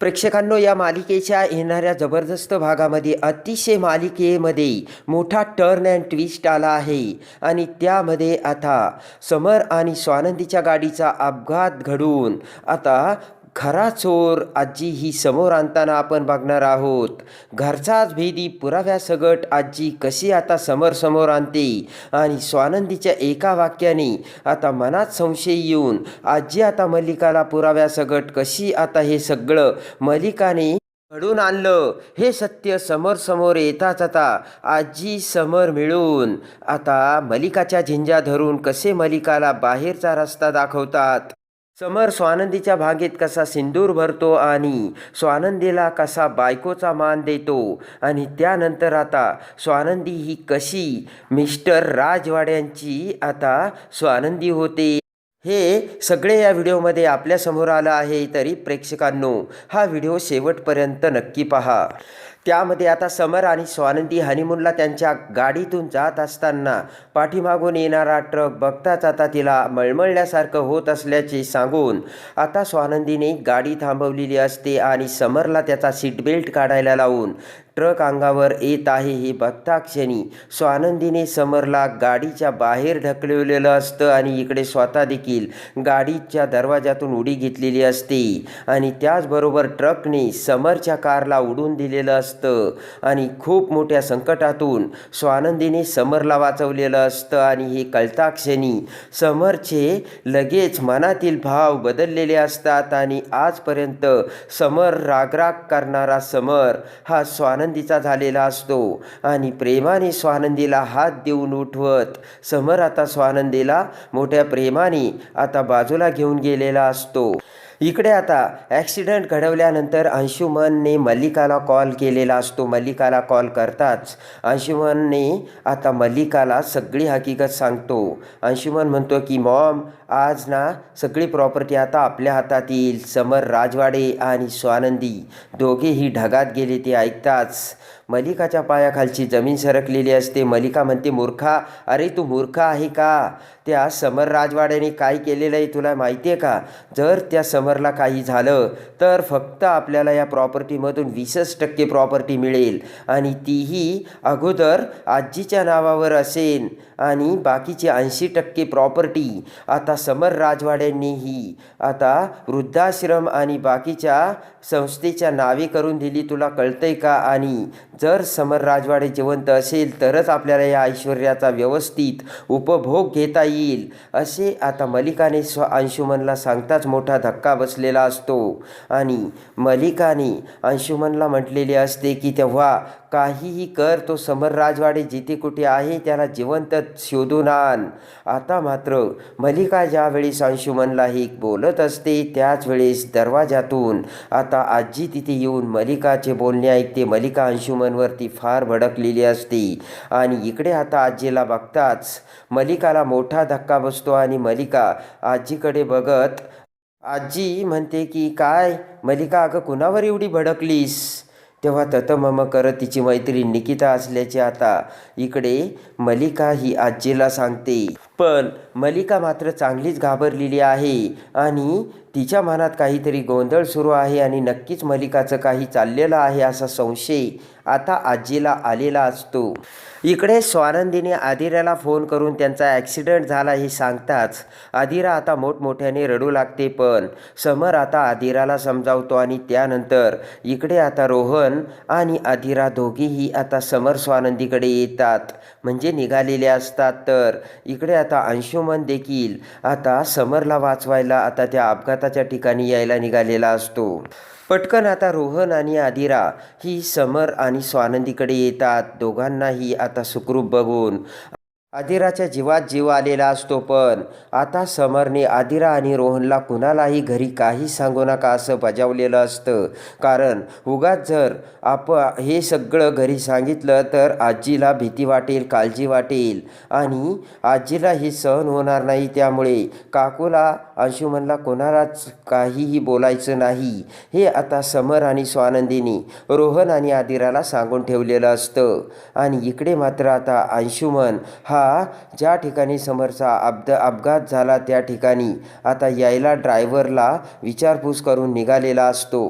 प्रेक्षकांनो या मालिकेच्या येणाऱ्या जबरदस्त भागामध्ये अतिशय मालिकेमध्ये मोठा टर्न अँड ट्विस्ट आला आहे. आणि त्यामध्ये आता समर आणि स्वानंदीच्या गाडीचा अपघात घडून आता खरा चोर आजी ही समोर आणताना आपण बघणार आहोत. घरचाच भेदी पुराव्यासगट आजी कशी आता समोर समोर आणते आणि स्वानंदीच्या एका वाक्याने आता मनात संशय येऊन आजी आता मल्लिकाला पुराव्यासगट कशी आता हे सगळं मल्लिकाने घडून आणलं. हे सत्य समोर समोर येताच आता आजी समोर मिळून आता मलिकाच्या झिंजा धरून कसे मलिकाला बाहेरचा रस्ता दाखवतात? समर स्वानंदीच्या भागेत कसा सिंदूर भरतो आणि स्वानंदीला कसा बायकोचा मान देतो आणि त्यानंतर आता स्वानंदी ही कशी मिस्टर राजवाड्यांची आता स्वानंदी होते. हे सगळे या व्हिडिओमध्ये आपल्यासमोर आलं आहे. तरी प्रेक्षकांनो हा व्हिडिओ शेवटपर्यंत नक्की पहा. त्यामध्ये आता समर आणि स्वानंदी हनीमूनला त्यांच्या गाडीतून जात असताना पाठीमागून येणारा ट्रक बघताच आता तिला मळमळल्यासारखं होत असल्याचे सांगून आता स्वानंदीने गाडी थांबवलेली असते आणि समरला त्याचा सीटबेल्ट काढायला लावून ट्रक अंगावर येत आहे हे बघता क्षणी स्वानंदीने समरला गाडीच्या बाहेर ढकलवलेलं असतं आणि इकडे स्वतः देखील गाडीच्या दरवाजातून उडी घेतलेली असते. आणि त्याचबरोबर ट्रकने समरच्या कारला उडून दिलेलं असतं. आणि खूप मोठ्या संकटातून स्वानंदीने समरला वाचवलेलं असतं आणि हे कळता क्षणी समरचे लगेच मनातील भाव बदललेले असतात आणि आजपर्यंत समर रागराग करणारा समर हा स्वानंदीचा झालेला असतो. आणि प्रेमाने स्वानंदीला हात देऊन उठवत समर आता स्वानंदीला मोठ्या प्रेमाने आता बाजूला घेऊन गेलेला असतो. इकडे आता ॲक्सिडेंट घडवल्यानंतर अंशुमनने मल्लिकाला कॉल केलेला असतो. मल्लिकाला कॉल करताच अंशुमनने आता मल्लिकाला सगळी हकीकत सांगतो. अंशुमन म्हणतो की मॉम आज ना सगळी प्रॉपर्टी आता आपल्या हातात येईल. समर राजवाडे आणि स्वानंदी दोघेही ढगात गेले ते ऐकताच मलिकाच्या पायाखालची जमीन सरकलेली असते. मलिका म्हणते मूर्खा अरे तू मूर्ख आहे का? त्या समर राजवाड्याने काय केलेलं आहे तुला माहिती आहे का? जर त्या समरला काही झालं तर फक्त आपल्याला या प्रॉपर्टीमधून वीसच टक्के प्रॉपर्टी मिळेल आणि तीही अगोदर आजीच्या नावावर असेल आणि बाकीची ऐंशी टक्के प्रॉपर्टी आता समर राजवाड्यांनीही आता वृद्धाश्रम आणि बाकीच्या संस्थेच्या नावे करून दिली. तुला कळतंय का? आणि जर समर राजवाडे जिवंत असेल तरच आपल्याला या ऐश्वर्याचा व्यवस्थित उपभोग घेता येईल असे आता मलिकाने स्व अंशुमनला सांगताच मोठा धक्का बसलेला असतो. आणि मलिकाने अंशुमनला म्हटलेले असते की तेव्हा काहीही कर तो समर राजवाडे जिथे कुठे आहे त्याला जिवंत शोधून आण. आता मात्र मलिका ज्यावेळेस अंशुमनला ही बोलत असते त्याच वेळेस दरवाजातून आता आजी तिथे येऊन मलिकाचे बोलणे ऐकते. मलिका अंशुमनवरती फार भडकलेली असते. आणि इकडे आता आजीला बघताच मलिकाला मोठा धक्का बसतो आणि मलिका आजीकडे बघत आजी म्हणते की काय? मलिका अगं कुणावर एवढी भडकलीस? तेव्हा ततमम करत तिची मैत्रीण निकिता असल्याचे आता इकडे मलिका ही आजीला सांगते. पण मलिका मात्र चांगलीच घाबरलेली आहे आणि तिच्या मनात काहीतरी गोंधळ सुरू आहे आणि नक्कीच मलिकाचं काही चाललेलं आहे असा संशय आता आजीला आलेला असतो. इकडे स्वानंदीने आदिराला फोन करून त्यांचा ॲक्सिडेंट झाला हे सांगताच आदिरा आता मोठमोठ्याने रडू लागते पण समर आता आदिराला समजावतो आणि त्यानंतर इकडे आता रोहन आणि आदिरा दोघेही आता समर स्वानंदीकडे येतात. म्हणजे निघालेले असतात तर इकडे आता अंशुमन देखील आता समरला वाचवायला आता त्या अपघाताच्या ठिकाणी यायला निघालेला असतो. पटकन आता रोहन आणि आदिरा ही समर आणि स्वानंदीकडे येतात. दोघांनाही आता सुखरूप बघून आदिराच्या जीवात जीव आलेला असतो पण आता समरने आदिरा आणि रोहनला कुणालाही घरी काही सांगू नका असं बजावलेलं असतं. कारण उगाच जर आप हे सगळं घरी सांगितलं तर आजीला भीती वाटेल काळजी वाटेल आणि आजीला हे सहन होणार नाही. त्यामुळे काकूला अंशुमनला कोणालाच काहीही बोलायचं नाही. हे आता समर आणि स्वानंदीने रोहन आणि आदिराला सांगून ठेवलेलं असतं. आणि इकडे मात्र आता अंशुमन हा हा ज्या ठिकाणी समोरचा अपघ अपघात झाला त्या ठिकाणी आता यायला ड्रायव्हरला विचारपूस करून निघालेला असतो.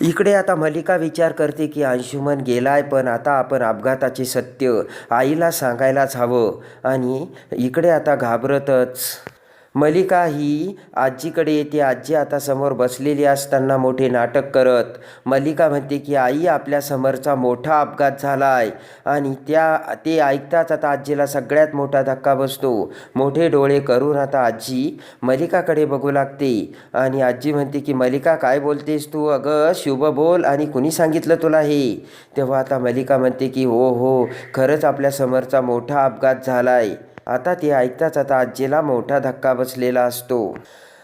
इकडे आता मलिका विचार करते की अंशुमन गेलाय पण आता आपण अपघाताचे सत्य आईला सांगायलाच हवं आणि इकडे आता घाबरतच. मलिका ही आजीकडे येते. आजी आता समोर बसलेली असताना मोठे नाटक करत. मलिका म्हणते की आई आपल्या समोरचा मोठा अपघात झाला आहे आणि त्या ते ऐकताच आता आजीला सगळ्यात मोठा धक्का बसतो. मोठे डोळे करून आता आजी मलिकाकडे बघू लागते. आणि आजी म्हणते की मलिका काय बोलतेस तू? अगं शुभ बोल. आणि कुणी सांगितलं तुला हे? तेव्हा आता मलिका म्हणते की हो हो. खरंच आपल्या समोरचा मोठा अपघात झाला आहे आता ते ऐकताच आता आजीला मोठा धक्का बसलेला असतो.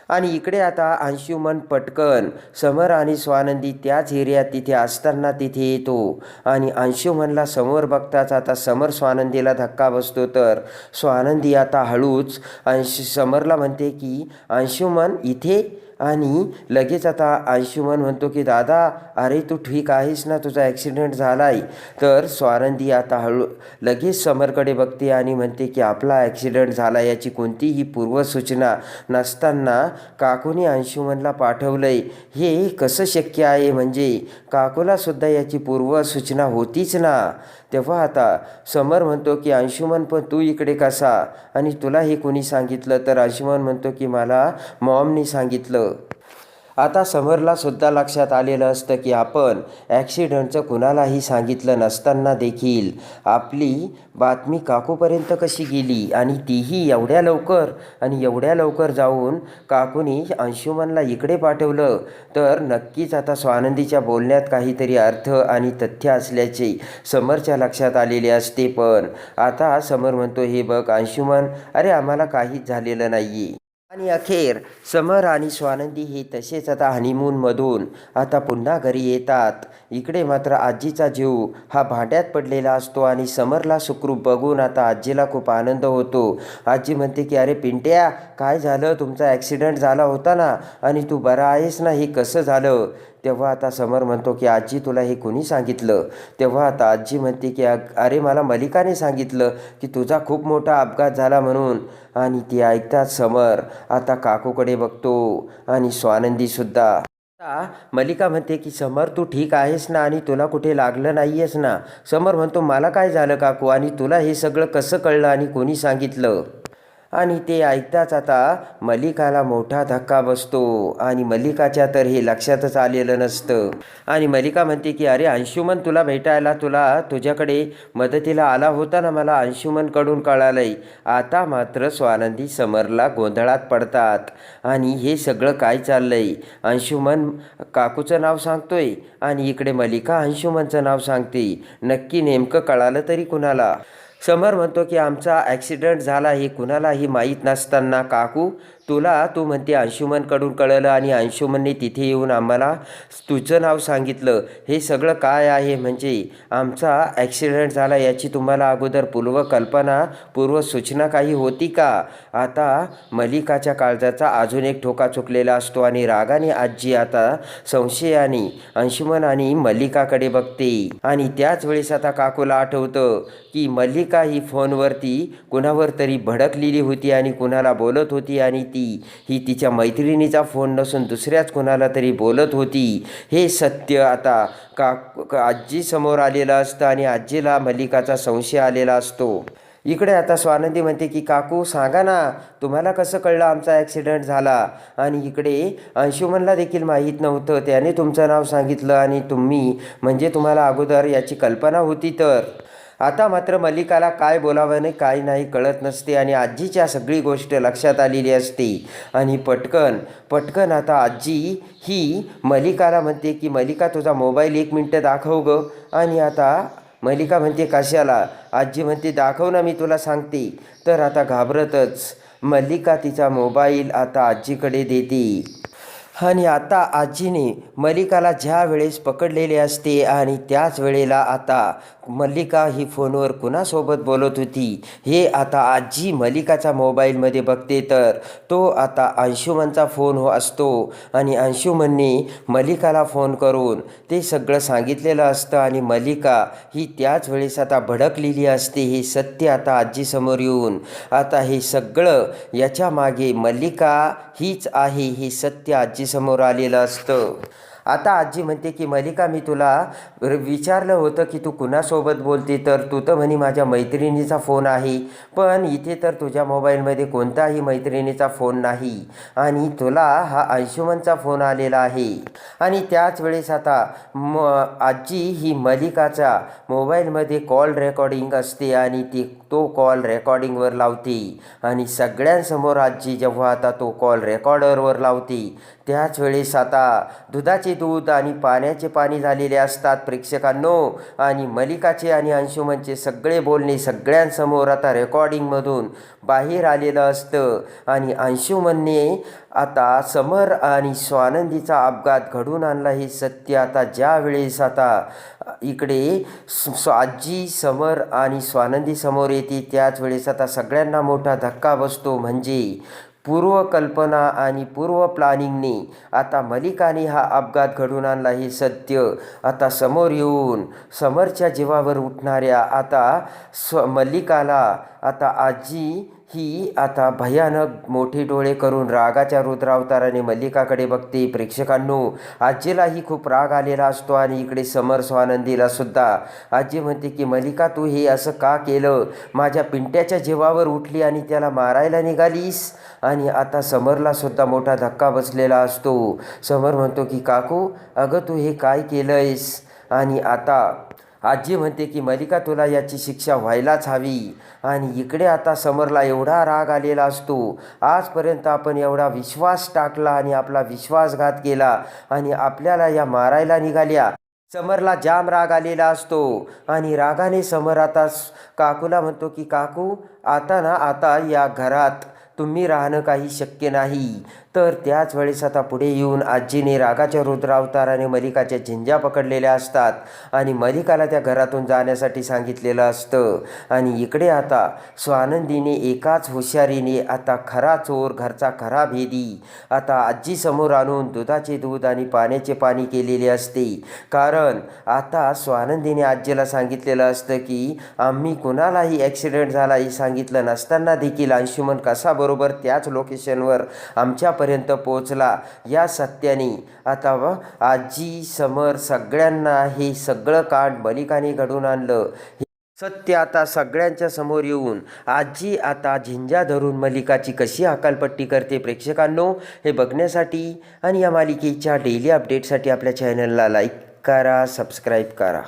आणि इकडे आता अंशुमन पटकन समर आणि स्वानंदी त्याच एरियात तिथे असताना तिथे येतो. आणि अंशुमनला समोर बघताच आता समर स्वानंदीला धक्का बसतो. तर स्वानंदी आता हळूच अंश समरला म्हणते की अंशुमन इथे आणि लगेच आता अंशुमन म्हणतो की दादा अरे तू ठीक आहेस ना? तुझा ॲक्सिडेंट झाला आहे तर स्वारंदी आता हळू लगेच समरकडे बघते आणि म्हणते की आपला ॲक्सिडेंट झाला याची कोणतीही पूर्वसूचना नसताना काकूने अंशुमनला पाठवलं आहे हे कसं शक्य आहे? म्हणजे काकूलासुद्धा याची पूर्वसूचना होतीच ना? तेव्हा आता समर म्हणतो की अंशुमन पण तू इकडे कसा? आणि तुला हे कोणी सांगितलं? तर अंशुमन म्हणतो की मला मॉमनी सांगितलं. आता समरला सुद्धा लक्षात आलेलं असतं की आपण ॲक्सिडंटचं कुणालाही सांगितलं नसताना देखील आपली बातमी काकूपर्यंत कशी गेली आणि तीही एवढ्या लवकर आणि एवढ्या लवकर जाऊन काकूनी अंशुमनला इकडे पाठवलं तर नक्कीच आता स्वानंदीच्या बोलण्यात काहीतरी अर्थ आणि तथ्य असल्याचे समरच्या लक्षात आलेले असते. पण आता समर म्हणतो हे बघ अंशुमन अरे आम्हाला काहीच झालेलं नाही आहे आणि अखेर समर आणि स्वानंदी हे तसेच आता हनीमूनमधून आता पुन्हा घरी येतात. इकडे मात्र आजीचा जीव हा भांड्यात पडलेला असतो आणि समरला सुखरूप बघून आता आजीला खूप आनंद होतो. आजी म्हणते की अरे पिंट्या काय झालं? तुमचा ॲक्सिडेंट झाला होता ना? आणि तू बरा आहेस ना? हे कसं झालं? तेव्हा आता समर म्हणतो की आजी तुला हे कोणी सांगितलं? तेव्हा आता आजी म्हणते की अरे मला मलिकाने सांगितलं की तुझा खूप मोठा अपघात झाला म्हणून. आणि ती ऐकतात समर आता काकूकडे बघतो. आणि स्वानंदीसुद्धा मलिका म्हणते की समर तू ठीक आहेस ना आणि तुला कुठे लागलं नाही आहेस ना? समर म्हणतो मला काय झालं काकू आणि तुला हे सगळं कसं कळलं आणि कोणी सांगितलं? आणि ते ऐकताच आता मलिकाला मोठा धक्का बसतो. आणि मलिकाच्या तर हे लक्षातच आलेलं नसतं. आणि मलिका म्हणते की अरे अंशुमन तुला भेटायला तुला तुझ्याकडे मदतीला आला होता ना मला अंशुमनकडून कळालंय. आता मात्र स्वानंदी समरला गोंधळात पडतात. आणि हे सगळं काय चाललंय? अंशुमन काकूचं नाव सांगतोय आणि इकडे मलिका अंशुमनचं नाव सांगते. नक्की नेमकं कळालं तरी कुणाला? समर म्हणतो की आमचा ॲक्सिडेंट झाला हे कुणालाही माहीत नसताना काकू तुला तू म्हणते अंशुमनकडून कळलं आणि अंशुमनने तिथे येऊन आम्हाला तुझं नाव सांगितलं. हे सगळं काय आहे? म्हणजे आमचा ॲक्सिडेंट झाला याची तुम्हाला अगोदर पूर्वकल्पना पूर्वसूचना काही होती का? आता मलिकाच्या काळजाचा अजून एक ठोका चुकलेला असतो आणि रागाने आजी आता संशयाने अंशुमन आणि मल्लिकाकडे बघते. आणि त्याच वेळेस आता काकूला आठवतं की मल्लिका ही फोनवरती कुणावर तरी भडकलेली होती आणि कुणाला बोलत होती आणि ती ही तिच्या मैत्रिणीचा फोन नसून दुसऱ्याच कोणाला तरी बोलत होती. हे सत्य आता का का- आजी समोर आलेलं असतं आणि आजीला मल्लिकाचा संशय आलेला असतो. इकडे आता स्वानंदी म्हणते की काकू सांगा ना तुम्हाला कसं कळलं आमचा ॲक्सिडेंट झाला? आणि इकडे अंशुमनला देखील माहीत नव्हतं. त्याने तुमचं नाव सांगितलं आणि तुम्ही म्हणजे तुम्हाला अगोदर याची कल्पना होती तर. आता मात्र मल्लिकाला काय बोलावं नाही काय नाही कळत नसते आणि आजीच्या सगळी गोष्ट लक्षात आलेली असते. आणि पटकन पटकन आता आजी ही मल्लिकाला म्हणते की मल्लिका तुझा मोबाईल एक मिनटं दाखव ग. आणि आता मल्लिका म्हणते कशाला? आजी म्हणते दाखव ना मी तुला सांगते. तर आता घाबरतच मल्लिका तिचा मोबाईल आता आजीकडे देते. आणि आता आजीने मलिकाला ज्या वेळेस पकडलेले असते आणि त्याच वेळेला आता मल्लिका ही फोनवर कुणासोबत बोलत होती? हे आता आजी मल्लिकाचा मोबाईलमध्ये बघते तर. तो आता अंशुमनचा फोन हो असतो आणि अंशुमनने मलिकाला फोन करून ते सगळं सांगितलेलं असतं आणि मल्लिका ही त्याच वेळेस आता भडकलेली असते हे सत्य आता आजीसमोर येऊन. आता हे सगळं याच्या मागे मल्लिका हीच आहे हे सत्य आजीसमोर आलेलं असतं. आता आजी म्हणते की मलिका मी तुला विचारलं होतं की तू कुणासोबत बोलते? तर तू तर म्हणे माझ्या मैत्रिणीचा फोन आहे. पण इथे तर तुझ्या मोबाईलमध्ये कोणताही मैत्रिणीचा फोन नाही. आणि तुला हा अंशुमनचा फोन आलेला आहे. आणि त्याच वेळेस आता म आजी ही मलिकाचा मोबाईलमध्ये कॉल रेकॉर्डिंग असते आणि ती तो कॉल रेकॉर्डिंगवर लावते. आणि सगळ्यांसमोर आजी जेव्हा आता तो कॉल रेकॉर्डरवर लावते त्याच वेळेस आता दुधाचे दूध आणि पाण्याचे पाणी झालेले असतात प्रेक्षकांनो. आणि मलिकाचे आणि अंशुमनचे सगळे बोलणे सगळ्यांसमोर आता रेकॉर्डिंगमधून बाहेर आलेलं असतं. आणि अंशुमनने आता समर आणि स्वानंदीचा अपघात घडून आणला हे सत्य आता ज्या वेळेस आता इकडे आजी समर आणि स्वानंदी समोर येते त्याच वेळेस आता सगळ्यांना मोठा धक्का बसतो. म्हणजे पूर्वकल्पना आणि पूर्व प्लॅनिंगने आता मलिकाने हा अपघात घडून आणला हे सत्य आता समोर येऊन समरच्या जीवावर उठणाऱ्या आता स्व मल्लिकाला आता आजी ही आता भयानक मोठे डोळे करून रागाच्या रुद्रावताराने मल्लिकाकडे बघते प्रेक्षकांनो. आजीलाही खूप राग आलेला असतो आणि इकडे समर स्वानंदीला सुद्धा. आजी म्हणते की मल्लिका तू हे असं का केलं? माझ्या पिंट्याच्या जीवावर उठली आणि त्याला मारायला निघालीस? आणि आता समरला सुद्धा मोठा धक्का बसलेला असतो. समर म्हणतो की काकू अगं तू हे काय केलंयस? आणि आता आजी म्हणते की मलिका तुला याची शिक्षा व्हायलाच हवी. आणि इकडे आता समरला एवढा राग आलेला असतो. आजपर्यंत आपण एवढा विश्वास टाकला आणि आपला विश्वासघात केला आणि आपल्याला या मारायला निघाल्या. समरला जाम राग आलेला असतो. आणि रागाने समर आता काकूला म्हणतो की काकू आता ना आता या घरात तुम्ही राहणं काही शक्य नाही. तर त्याच वेळेस आता पुढे येऊन आजीने रागाच्या रुद्रावताराने मलिकाच्या झिंजा पकडलेल्या असतात आणि मलिकाला त्या घरातून जाण्यासाठी सांगितलेलं असतं. आणि इकडे आता स्वानंदीने एकाच हुशारीने आता खरा चोर घरचा खरा भेदी आता आजीसमोर आणून दुधाचे दूध आणि पाण्याचे पाणी केलेले असते. कारण आता स्वानंदीने आजीला सांगितलेलं असतं की आम्ही कुणालाही ॲक्सिडेंट झाला हे सांगितलं नसताना देखील अंशुमन कसा बरोबर त्याच लोकेशनवर आमच्या आमच्यापर्यंत पोहोचला. या सत्याने. आता आजी समर सगळ्यांना हे सगळं कांड मलिकाने घडून आणलं. सत्य आता सगळ्यांच्या समोर येऊन आजी आता झिंजा धरून मलिकाची कशी हकालपट्टी करते प्रेक्षकांनो हे बघण्यासाठी आणि या मालिकेच्या डेली अपडेटसाठी आपल्या चॅनलला लाईक करा सबस्क्राईब करा.